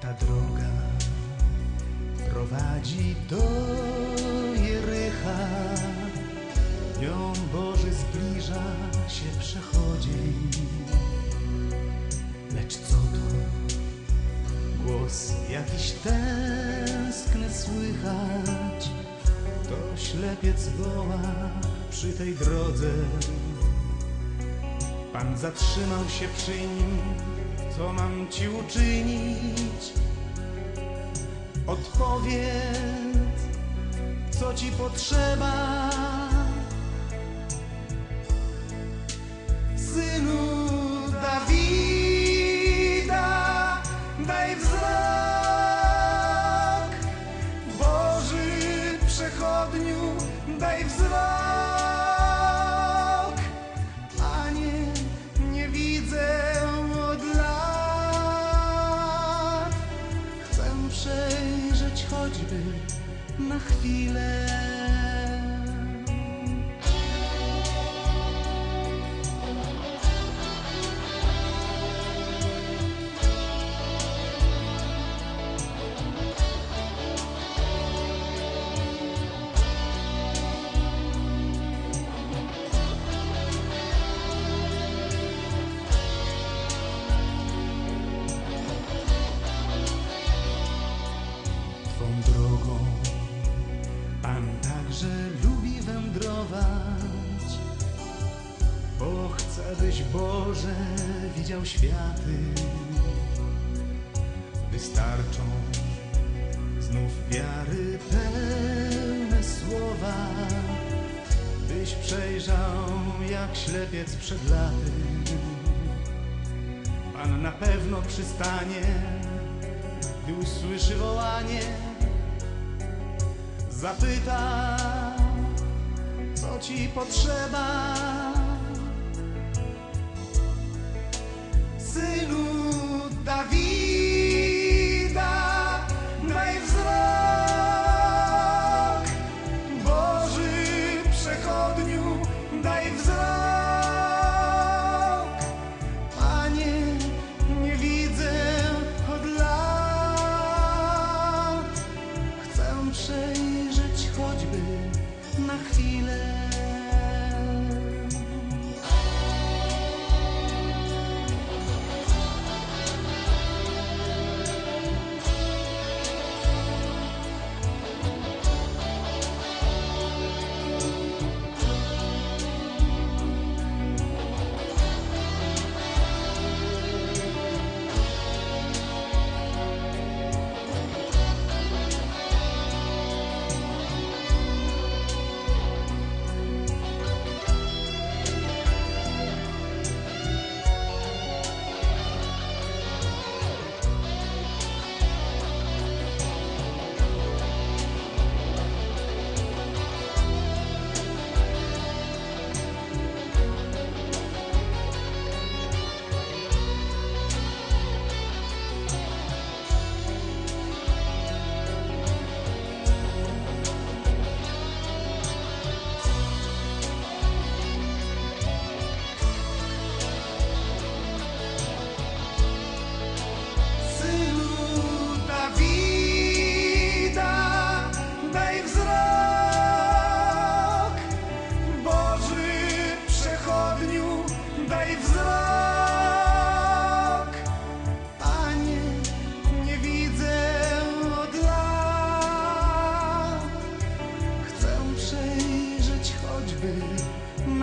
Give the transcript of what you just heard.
Ta droga prowadzi do Jericha. Ją Boży zbliża się przechodzień. Lecz co to? Głos jakiś tęskny słychać. To ślepiec woła przy tej drodze. Pan zatrzymał się przy nim, co mam ci uczynić? Odpowiedz, co ci potrzeba? Synu Dawida, daj wzrok, Boży przechodniu, daj wzrok. Na chwilę. Pan także lubi wędrować, bo chce, byś Boże widział światy. Wystarczą znów wiary pełne słowa, byś przejrzał jak ślepiec przed laty. Pan na pewno przystanie gdy usłyszy wołanie, zapyta, co ci potrzeba. Synu Dawida, daj wzrok, Boży przechodniu, daj wzrok.